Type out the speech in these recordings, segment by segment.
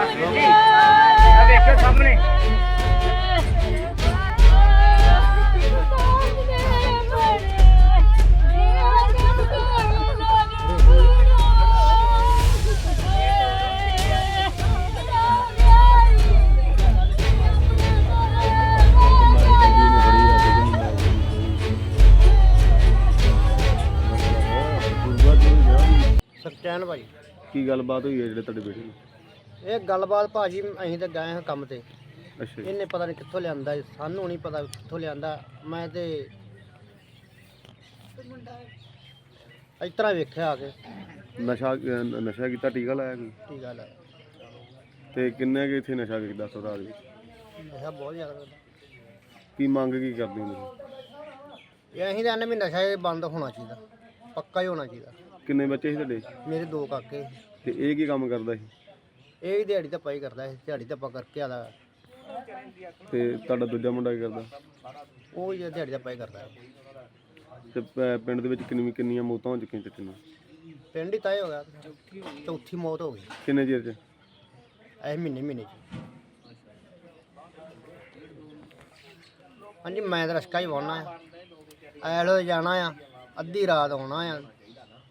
ਆ ਵੇਖੋ ਸਾਹਮਣੇ ਸਚੈਨ ਭਾਈ ਕੀ ਗੱਲਬਾਤ ਹੋਈ ਹੈ ਜਿਹੜੇ ਤੁਹਾਡੇ ਬੇਟੇ ਨੂੰ ਇਹ ਗੱਲਬਾਤ ਭਾਜੀ ਅਸੀਂ ਤਾਂ ਗਏ ਹਾਂ ਕੰਮ ਤੇ। ਅੱਛਾ ਜੀ। ਇਹਨੇ ਪਤਾ ਨਹੀਂ ਕਿੱਥੋਂ ਲਿਆਂਦਾ ਸਾਨੂੰ ਨਹੀਂ ਪਤਾ ਕਿੱਥੋਂ ਲਿਆਂਦਾ। ਮੈਂ ਤੇ ਇਸ ਤਰ੍ਹਾਂ ਵੇਖਿਆ ਆ ਕੇ। ਨਸ਼ਾ ਅਹ ਨਸ਼ਾ ਕੀਤਾ ਟੀਕਾ ਲਾਇਆ ਕੋਈ? ਕੀ ਗੱਲ ਹੈ ਤੇ ਕਿੰਨੇ ਕੁ ਇੱਥੇ ਨਸ਼ਾ ਕੀਤਾ ਸੋਰਾ ਦੇ ਨਸ਼ਾ ਬਹੁਤ ਜ਼ਿਆਦਾ ਕਰਦਾ। ਕੀ ਮੰਗ ਕੀ ਕਰਦੇ ਹੋ ਤੁਸੀਂ? ਇਹ ਅਸੀਂ ਤਾਂ ਆਨੇ ਵੀ ਨਸ਼ਾ ਇਹ ਬੰਦ ਹੋਣਾ ਚਾਹੀਦਾ ਪੱਕਾ ਹੀ ਹੋਣਾ ਚਾਹੀਦਾ। ਕਿੰਨੇ ਬੱਚੇ ਸੀ ਤੁਹਾਡੇ? ਮੇਰੇ ਦੋ ਕਾਕੇ। ਤੇ ਇਹ ਕੀ ਕੰਮ ਕਰਦਾ ਸੀ? ਇਹ ਵੀ ਦਿਹਾੜੀ ਤਾਂ ਪਾਈ ਕਰਦਾ ਹੈ ਦਿਹਾੜੀ ਤਾਂ ਪਾ ਕਰਕੇ ਆਦਾ। ਤੇ ਤੁਹਾਡਾ ਦੂਜਾ ਮੁੰਡਾ ਕੀ ਕਰਦਾ? ਉਹ ਹੀ ਦਿਹਾੜੀ ਤਾਂ ਪਾਈ ਕਰਦਾ। ਹੈ। ਤੇ ਪ- ਪਿੰਡ ਦੇ ਵਿੱਚ ਕਿੰਨੀ ਕਿੰਨੀਆਂ ਮੌਤਾਂ ਹੋ ਚੁੱਕੀਆਂ ਚਿੱਟੇ ਨਾਲ ਪਿੰਡ ਹੀ ਤय ਹੋ ਗਿਆ। ਚੌਥੀ ਮੌਤ ਹੋ ਗਈ। ਕਿੰਨੇ ਚਿਰ ਚ? ਇਹ ਮਹੀਨੇ ਮਹੀਨੇ ਚ। ਹਾਂਜੀ ਮੈਂ ਤਾਂ ਰਸਕਾ ਹੀ ਵਾਉਣਾ ਆ। ਐਲੋ ਜਾਣਾ ਆ ਅੱਧੀ ਰਾਤ ਆਉਣਾ ਆ।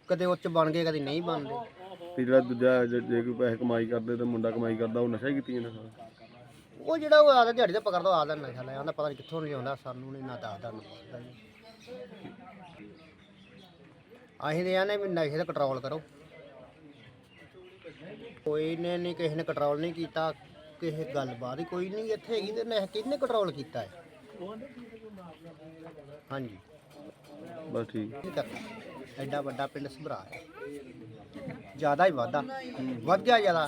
ਕਦੇ ਉੱਚ ਬਣ ਗਏ ਕਦੇ ਨਹੀਂ ਬਣਦੇ। ਤੇ ਜਿਹੜਾ ਦੂਜਾ ਜੇ ਜੇ ਕੋਈ ਪੈਸੇ ਕਮਾਈ ਕਰਦੇ ਤੇ ਮੁੰਡਾ ਕਮਾਈ ਕਰਦਾ ਉਹ ਨਸ਼ਾ ਹੀ ਕੀਤੀ ਜਾਂਦਾ ਸਾਰਾ। ਉਹ ਜਿਹੜਾ ਉਹ ਆਦਾ ਦਿਹਾੜੀ ਦਾ ਪਕੜਦਾ ਆਦਾ ਨਸ਼ਾ ਲੈ ਆਉਂਦਾ ਪਤਾ ਨਹੀਂ ਕਿੱਥੋਂ ਨਹੀਂ ਆਉਂਦਾ ਸਾਨੂੰ ਨਹੀਂ ਨਾ ਦੱਸਦਾ ਨਾ ਪੁੱਛਦਾ ਜੀ ਅਸੀਂ ਤੇ ਆਨੇ ਵੀ ਨਸ਼ੇ ਦਾ ਕੰਟਰੋਲ ਕਰੋ। ਕੋਈ ਨੇ ਨਹੀਂ ਕਿਸੇ ਨੇ ਕੰਟਰੋਲ ਨਹੀਂ ਕੀਤਾ ਕਿਸੇ ਗੱਲਬਾਤ ਹੀ ਕੋਈ ਨਹੀਂ ਇੱਥੇ ਹੈਗੀ ਤੇ ਨਸ਼ਾ ਕਿਹਨੇ ਕੰਟਰੋਲ ਕੀਤਾ ਹੈ? ਹਾਂਜੀ। ਬਸ ਠੀਕ। ਕੀ ਕਰਨਾ ਐਡਾ ਵੱਡਾ ਪਿੰਡ ਸਭਰਾ ਹੈ। ਜ਼ਿਆਦਾ ਹੀ ਵਾਧਾ ਵੱਧ ਗਿਆ ਜ਼ਿਆਦਾ।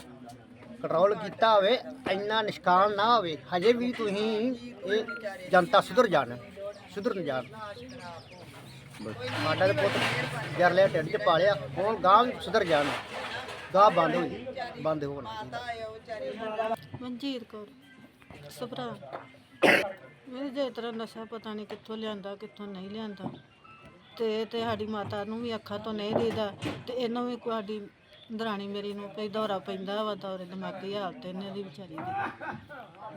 ਕੰਟਰੋਲ ਕੀਤਾ ਹੋਵੇ, ਇੰਨਾ ਨਿਸ਼ਕਾਨ ਨਾ ਹੋਵੇ, ਹਜੇ ਵੀ ਤੁਸੀਂ ਇਹ ਜਨਤਾ ਸੁਧਰ ਜਾਣ, ਸੁਧਰਨ ਜਾਣ। ਸਾਡਾ ਤੇ ਪੁੱਤ ਜਰ ਲਿਆ ਢਿੱਡ 'ਚ ਪਾਲਿਆ, ਹੁਣ ਗਾਂ ਸੁਧਰ ਜਾਣ। ਗਾਂ ਬੰਦ ਹੋਈ ਬੰਦ ਹੋਣਾ। ਮਨਜੀਤ ਕੌਰ, ਸਭਰਾ। ਮੇਰੇ ਜੇ ਤਰ੍ਹਾਂ ਨਸ਼ਾ ਪਤਾ ਨਹੀਂ ਕਿੱਥੋਂ ਲਿਆਂਦਾ, ਕਿੱਥੋਂ ਨਹੀਂ ਲਿਆਂਦਾ। ਤੇ ਤੇ ਸਾਡੀ ਮਾਤਾ ਨੂੰ ਵੀ ਅੱਖਾਂ ਤੋਂ ਨਹੀਂ ਦੇਦਾ, ਤੇ ਇਹਨੂੰ ਵੀ ਸਾਡੀ ਦਰਾਣੀ ਮੇਰੀ ਨੂੰ ਕਈ ਦੌਰਾ ਪੈਂਦਾ ਵਾ ਦੌਰੇ ਦਿਮਾਗੀ ਹਾਲਤ ਇਹਨਾਂ ਦੀ ਵਿਚਾਰੀ ਦੀ।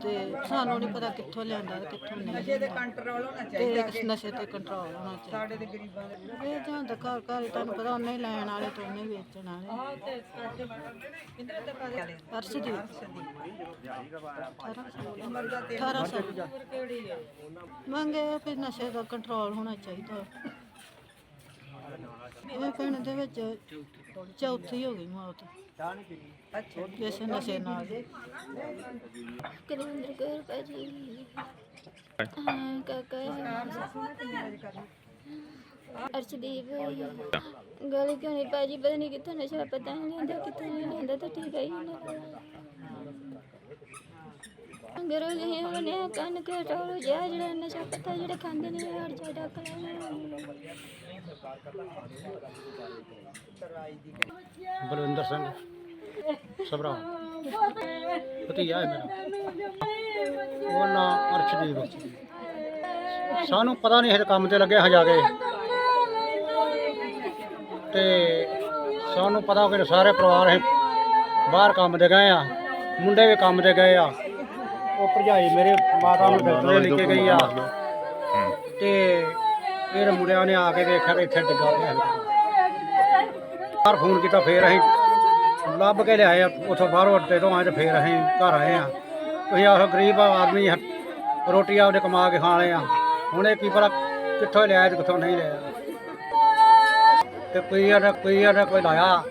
ਤੇ ਸਾਨੂੰ ਨਹੀਂ ਪਤਾ ਕਿੱਥੋਂ ਲਿਆਂਦਾ ਤੇ ਕਿੱਥੋਂ ਨਹੀਂ ਨਸ਼ੇ ਤੇ ਕੰਟਰੋਲ ਹੋਣਾ ਚਾਹੀਦਾ ਤੇ ਨਸ਼ੇ ਤੇ ਕੰਟਰੋਲ ਹੋਣਾ ਚਾਹੀਦਾ। ਸਾਡੇ ਤੇ ਗਰੀਬਾਂ ਦੇ ਇਹ ਜਾਂ ਤਾਂ ਘਰ ਘਰ ਤੁਹਾਨੂੰ ਪਤਾ ਉਹਨੇ ਲੈਣ ਵਾਲੇ ਤੇ ਉਹਨੇ ਵੇਚਣ ਵਾਲੇ। ਅਰਸ਼ਦੀਪ। 18 ਸਾਲ। ਮੰਗੇ ਫਿਰ ਨਸ਼ੇ ਦਾ ਕੰਟਰੋਲ ਹੋਣਾ ਚਾਹੀਦਾ। ਇਹ ਪਿੰਡ ਦੇ ਵਿੱਚ ਚੌਥੀ ਹੋ ਗਈ ਮੌਤ। ਇਸ ਨਸ਼ੇ ਨਾਲ। ਕੁਲਵਿੰਦਰ ਕੌਰ ਭਾਜੀ ਹਾਂ ਕਾਕਾ ਅਰਸ਼ਦੀਪ, ਗੱਲ ਕਿਉਂ ਨਹੀਂ ਭਾਜੀ ਪਤਾ ਨਹੀਂ ਕਿੱਥੋਂ ਨਸ਼ਾ ਪਤਾ ਨਹੀਂ ਲੈਂਦਾ ਕਿੱਥੋਂ ਨਹੀਂ ਲੈਂਦਾ ਤਾਂ ਠੀਕ ਹੈ ਹੀ ਨਾ ਅੰਗਰੋ ਨਹੀਂ ਉਹਨੇ ਕੰਨ ਕੇ ਟੋਲ ਜਾ ਜਿਹੜਾ ਨਸ਼ਾ ਪਤਾ ਜਿਹੜਾ ਖਾਂਦੇ ਨੇ ਹਰ ਜਾ ਡੱਕ ਬਲਵਿੰਦਰ ਸਿੰਘ। ਸਭਰਾ। ਭਤੀਜਾ ਹੈ ਮੇਰਾ। ਉਹ ਨਾਂ ਅਰਸ਼ਦੀਪ। ਸਾਨੂੰ ਪਤਾ ਨਹੀਂ ਇਹ ਕੰਮ ਤੇ ਲੱਗੇ ਹਾਂ ਜਾ ਕੇ ਤੇ ਸਾਨੂੰ ਪਤਾ ਕਿ ਸਾਰੇ ਪਰਿਵਾਰ ਅਸੀਂ ਬਾਹਰ ਕੰਮ ਤੇ ਗਏ ਆ। ਮੁੰਡੇ ਵੀ ਕੰਮ ਤੇ ਗਏ ਆ। ਉਹ ਭਰਜਾਈ ਮੇਰੇ ਮਾਤਾ ਨੂੰ ਡਾਕਟਰ ਲੈ ਕੇ ਗਈ ਆ। ਤੇ ਫਿਰ ਮੁੰਡਿਆਂ ਨੇ ਆ ਕੇ ਦੇਖਿਆ ਤੇ ਇੱਥੇ ਡਿੱਗਾ ਪਿਆ। ਹੈ ਫੋਨ ਕੀਤਾ ਫੇਰ ਅਸੀਂ ਲੱਭ ਕੇ ਲਿਆਏ ਆ। ਉਥੋਂ ਬਾਹਰੋਂ ਅੱਡੇ ਤੋਂ ਆਏ ਤੇ ਫੇਰ ਅਸੀਂ ਘਰ ਆਏ ਆ। ਤੁਸੀਂ ਆਖੋ ਗਰੀਬ ਆਦਮੀ ਆ, ਰੋਟੀ ਆਪਦੇ ਕਮਾ ਕੇ ਖਾਣੇ ਆ। ਹੁਣ ਇਹ ਕੀ ਪਤਾ ਕਿੱਥੋਂ ਲਿਆਇਆ ਤੇ ਕਿੱਥੋਂ ਨਹੀਂ ਲਿਆਇਆ। ਤੇ ਕੋਈ ਆ ਕੋਈ ਆ ਕੋਈ ਲਾਇਆ।